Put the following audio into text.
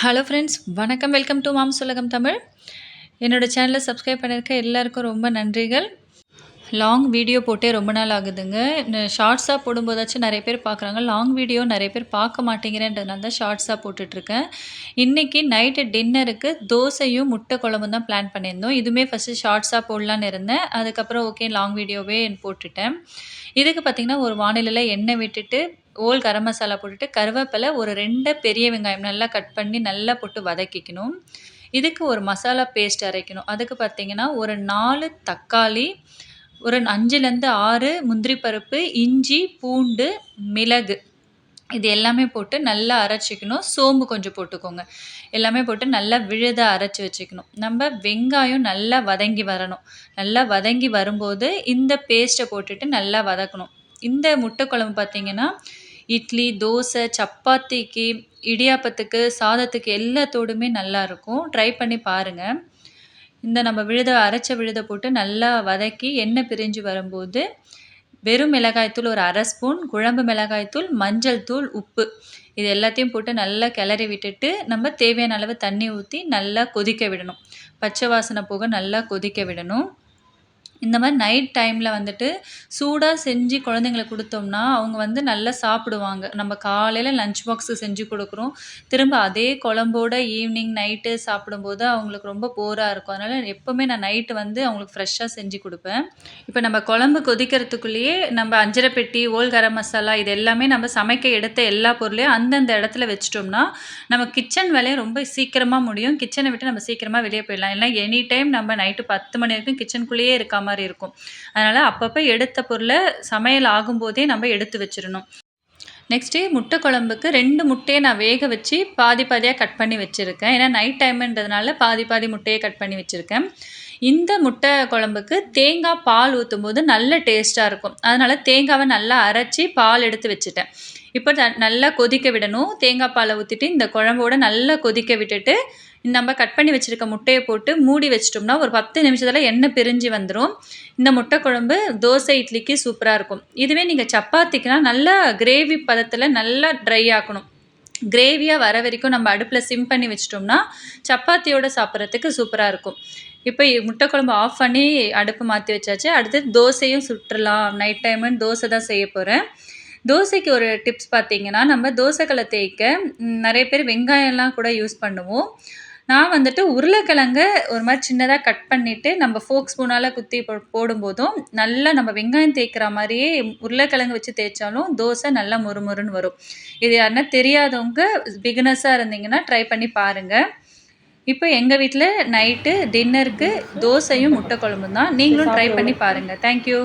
Hello friends வணக்கம். Welcome to மாம் சுலகம் தமிழ் என்னோடய சேனலை சப்ஸ்கிரைப் பண்ணியிருக்க எல்லாருக்கும் ரொம்ப நன்றிகள். லாங் வீடியோ போட்டே ரொம்ப நாள் ஆகுதுங்க. ஷார்ட்ஸாக போடும்போதாச்சும் நிறைய பேர் பார்க்குறாங்க. லாங் வீடியோ நிறைய பேர் பார்க்க மாட்டேங்கிறேன்றதுனால தான் ஷார்ட்ஸாக போட்டுட்ருக்கேன். இன்றைக்கி நைட்டு டின்னருக்கு தோசையும் முட்டை குழம்பும் தான் பிளான் பண்ணியிருந்தோம். இதுவுமே ஃபஸ்ட்டு ஷார்ட்ஸாக போடலான்னு இருந்தேன். அதுக்கப்புறம் ஓகே லாங் வீடியோவே போட்டுட்டேன். இதுக்கு பார்த்திங்கன்னா ஒரு வானிலையில் எண்ணெய் விட்டுட்டு ஓல் கரம் மசாலா போட்டுட்டு கருவேப்பிலை ஒரு ரெண்டு பெரிய வெங்காயம் நல்லா கட் பண்ணி நல்லா போட்டு வதக்கிக்கணும். இதுக்கு ஒரு மசாலா பேஸ்ட் அரைக்கணும். அதுக்கு பார்த்திங்கன்னா ஒரு நாலு தக்காளி ஒரு அஞ்சுலேருந்து ஆறு முந்திரி பருப்பு இஞ்சி பூண்டு மிளகு. இது எல்லாமே போட்டு நல்லா அரைச்சிக்கணும். சோம்பு கொஞ்சம் போட்டுக்கோங்க. எல்லாமே போட்டு நல்லா விழுத அரைச்சி வச்சுக்கணும். நம்ம வெங்காயம் நல்லா வதங்கி வரணும். நல்லா வதங்கி வரும்போது இந்த பேஸ்ட்டை போட்டுட்டு நல்லா வதக்கணும். இந்த முட்டை குழம்பு பார்த்திங்கன்னா இட்லி தோசை சப்பாத்திக்கு இடியாப்பத்துக்கு சாதத்துக்கு எல்லாத்தோடுமே நல்லாயிருக்கும் ட்ரை பண்ணி பாருங்கள் இந்த நம்ம விழுத அரைச்ச விழுத போட்டு நல்லா வதக்கி எண்ணெய் பிரிஞ்சு வரும்போது வெறும் மிளகாய்த்தூள் ஒரு அரை ஸ்பூன் குழம்பு மிளகாய்த்தூள் மஞ்சள் தூள் உப்பு. இது எல்லாத்தையும் போட்டு நல்லா கிளறி விட்டுட்டு நம்ம தேவையான அளவு தண்ணி ஊற்றி நல்லா கொதிக்க விடணும். பச்சை வாசனை போக நல்லா கொதிக்க விடணும். இந்த மாதிரி நைட் டைமில் வந்துட்டு சூடாக செஞ்சு குழந்தைங்களுக்கு கொடுத்தோம்னா அவங்க வந்து நல்லா சாப்பிடுவாங்க. நம்ம காலையில் லஞ்ச் பாக்ஸு செஞ்சு கொடுக்குறோம். திரும்ப அதே குழம்போட ஈவினிங் நைட்டு சாப்பிடும்போது அவங்களுக்கு ரொம்ப போராக இருக்கும். அதனால் எப்போவுமே நான் நைட்டு வந்து அவங்களுக்கு ஃப்ரெஷ்ஷாக செஞ்சு கொடுப்பேன். இப்போ நம்ம குழம்பு கொதிக்கிறதுக்குள்ளேயே நம்ம அஞ்சரை பெட்டி ஓல் கரம் மசாலா இது எல்லாமே நம்ம சமைக்க எடுத்த எல்லா பொருளையும் அந்தந்த இடத்துல வச்சிட்டோம்னா நம்ம கிச்சன் வேலையை ரொம்ப சீக்கிரமாக முடியும். கிச்சனை விட்டு நம்ம சீக்கிரமாக வெளியே போயிடலாம். இல்லை எனி டைம் நம்ம நைட்டு பத்து மணி வரைக்கும் கிச்சனுக்குள்ளேயே இருக்காமல் மாதிரி இருக்கும். அதனால் அப்பப்போ எடுத்த பொருளை சமையல் ஆகும்போதே நம்ம எடுத்து வச்சிடணும் நெக்ஸ்ட்டு முட்டை குழம்புக்கு ரெண்டு முட்டையை நான் வேக வச்சு பாதி பாதியாக கட் பண்ணி வச்சுருக்கேன். ஏன்னா நைட் டைமுன்றதுனால பாதி பாதி முட்டையை கட் பண்ணி வச்சுருக்கேன். இந்த முட்டை குழம்புக்கு தேங்காய் பால் ஊற்றும் போது நல்ல டேஸ்ட்டாக இருக்கும். அதனால் தேங்காவை நல்லா அரைச்சி பால் எடுத்து வச்சுட்டேன். இப்போ நல்லா கொதிக்க விடணும். தேங்காய் பாலை ஊற்றிட்டு இந்த குழம்போட நல்லா கொதிக்க விட்டுட்டு நம்ம கட் பண்ணி வச்சுருக்க முட்டையை போட்டு மூடி வச்சிட்டோம்னா ஒரு பத்து நிமிஷத்தில் எண்ணெய் பிரிஞ்சு வந்துடும் இந்த முட்டை குழம்பு தோசை இட்லிக்கு சூப்பராக இருக்கும். இதுவே நீங்கள் சப்பாத்திக்குனா நல்லா கிரேவி பதத்தில் நல்லா ட்ரை ஆக்கணும். கிரேவியாக வர வரைக்கும் நம்ம அடுப்பில் சிம் பண்ணி வச்சிட்டோம்னா சப்பாத்தியோடு சாப்பிட்றதுக்கு சூப்பராக இருக்கும். இப்போ முட்டை குழம்பு ஆஃப் பண்ணி அடுப்பு மாற்றி வச்சாச்சு. அடுத்து தோசையும் சுட்டுலாம் நைட் டைமுன்னு தோசை தான் செய்ய போகிறேன் தோசைக்கு ஒரு டிப்ஸ் பார்த்தீங்கன்னா நம்ம தோசைக்களை தேய்க்க நிறைய பேர் வெங்காயம்லாம் கூட யூஸ் பண்ணுவோம். நான் வந்துட்டு உருளைக்கிழங்க ஒரு மாதிரி சின்னதாக கட் பண்ணிவிட்டு நம்ம ஃபோக் ஸ்பூனால் குத்தி போ போடும்போதும் நல்லா நம்ம வெங்காயம் தேய்க்கிற மாதிரியே உருளைக்கிழங்கு வச்சு தேய்ச்சாலும் தோசை நல்லா மொறுமொறுன்னு வரும். இது யாருன்னா தெரியாதவங்க பிகினஸாக இருந்தீங்கன்னா ட்ரை பண்ணி பாருங்கள் இப்போ எங்கள் வீட்டில் நைட்டு டின்னருக்கு தோசையும் முட்டை குழம்பும் தான். நீங்களும் ட்ரை பண்ணி பாருங்கள் தேங்க்யூ